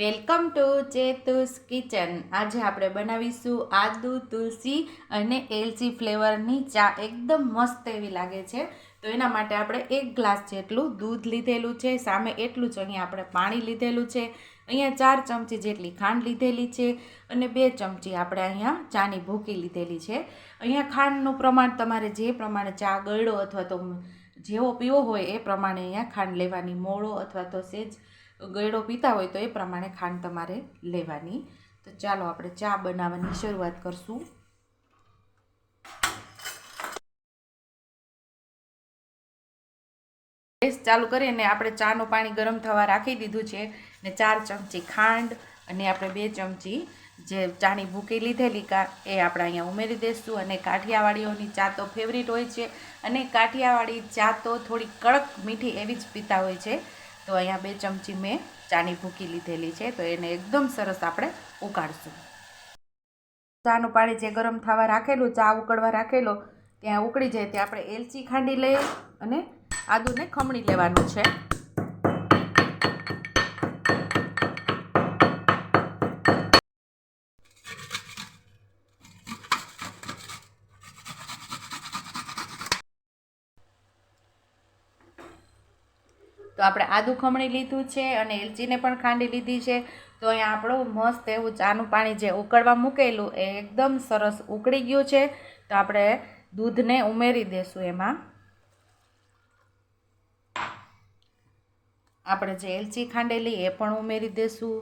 Welcome to ચેતુસ kitchen. આજે આપણે બનાવીશું આદુ, તુલસી અને એલચી ફ્લેવરની ચા. એકદમ મસ્ત એવી લાગે છે. તો એના માટે આપણે એક ગ્લાસ જેટલું દૂધ લીધેલું છે. સામે એટલું જ અહીંયા આપણે પાણી લીધેલું છે. અહીંયા ચાર ચમચી જેટલી ખાંડ લીધેલી છે અને બે ચમચી આપણે અહીંયા ચાની ભૂકી લીધેલી છે. અહીંયા ખાંડનું પ્રમાણ તમારે જે પ્રમાણે ચા ગળ્યો અથવા તો જેવો પીવો હોય એ પ્રમાણે અહીંયા ખાંડ લેવાની, મોળો અથવા તો સેજ ગળ્યો પીતા હોય તો એ પ્રમાણે ખાંડ તમારે લેવાની. તો ચાલો આપણે ચા બનાવવાની શરૂઆત કરશું. ગેસ ચાલુ કરીને આપણે ચાનું પાણી ગરમ થવા રાખી દીધું છે ને ચાર ચમચી ખાંડ અને આપણે બે ચમચી જે ચાની ભૂકી લીધેલી કા એ આપણે અહીંયા ઉમેરી દઈશું અને કાઠિયાવાડીઓની ચા તો ફેવરિટ હોય છે. અને કાઠિયાવાડી ચા તો થોડી કડક મીઠી એવી જ પીતા હોય છે. તો અહીંયા બે ચમચી મેં ચાની ભૂકી લીધેલી છે, તો એને એકદમ સરસ આપણે ઉકાળશું. ચાનું પાણી જે ગરમ થવા રાખેલું, ચા ઉકળવા રાખેલો, ત્યાં ઉકળી જાય ત્યાં આપણે એલચી ખાંડી લઈએ અને આદુને ખમણી લેવાનું છે. તો આપણે આદુ ખમણી લીધું છે અને એલચીને પણ ખાંડી લીધી છે. તો અહીંયા આપણું મસ્ત એવું ચાનું પાણી જે ઉકળવા મૂકેલું એ એકદમ સરસ ઉકળી ગયું છે. તો આપણે દૂધને ઉમેરી દેશું એમાં. આપણે જે એલચી ખાંડેલી એ પણ ઉમેરી દેશું.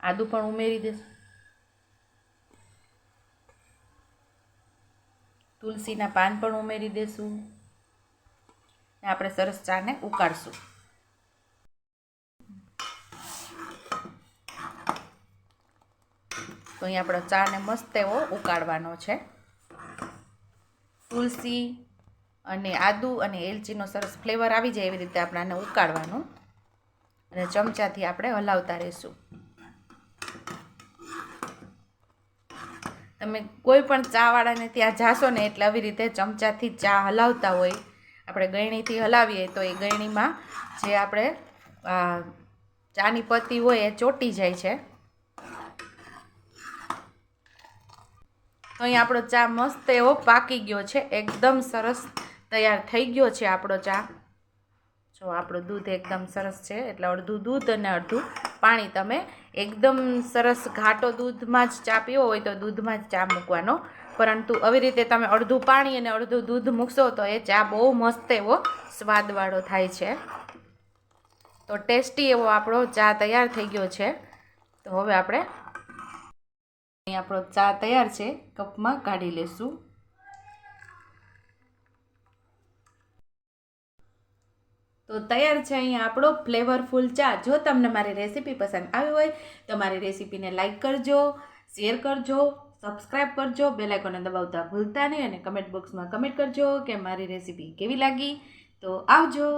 આદુ પણ ઉમેરી દેશું. તુલસીના પાન પણ ઉમેરી દેશું. ને આપણે સરસ ચાને ઉકાળશું. તો અહીં આપણો ચાને મસ્ત એવો ઉકાળવાનો છે. તુલસી અને આદુ અને એલચીનો સરસ ફ્લેવર આવી જાય એવી રીતે આપણે આને ઉકાળવાનું. અને ચમચાથી આપણે હલાવતા રહીશું. તમે કોઈ પણ ચાવાળાને ત્યાં જાશો ને એટલે આવી રીતે ચમચાથી ચા હલાવતા હોય, આપણે ગળણીથી હલાવીએ તો એ ગળણીમાં જે આપણે ચાની પત્તી હોય એ ચોટી જાય છે. તો અહીં આપણો ચા મસ્ત એવો પાકી ગયો છે, એકદમ સરસ તૈયાર થઈ ગયો છે આપણો ચા. જો આપણું દૂધ એકદમ સરસ છે, એટલે અડધું દૂધ અને અડધું પાણી તમે એકદમ સરસ ઘાટો દૂધમાં જ ચા પીવો હોય તો દૂધમાં જ ચા મૂકવાનો. પરંતુ આવી રીતે તમે અડધું પાણી અને અડધું દૂધ મૂકશો તો એ ચા બહુ મસ્ત એવો સ્વાદવાળો થાય છે. તો ટેસ્ટી એવો આપણો ચા તૈયાર થઈ ગયો છે. તો હવે આપણે આપણો ચા તૈયાર છે. કપમાં કાઢી લેશું. તો તૈયાર છે અહીંયા આપણો ફ્લેવરફુલ ચા. જો તમને મારી રેસીપી પસંદ આવી હોય, તો મારી રેસીપીને લાઇક કરજો શેર કરજો સબસ્ક્રાઈબ કરજો બેલાઇકોને દબાવતા ભૂલતા નહીં અને કમેન્ટ બોક્સમાં કમેન્ટ કરજો કે મારી રેસીપી કેવી લાગી. તો આવજો.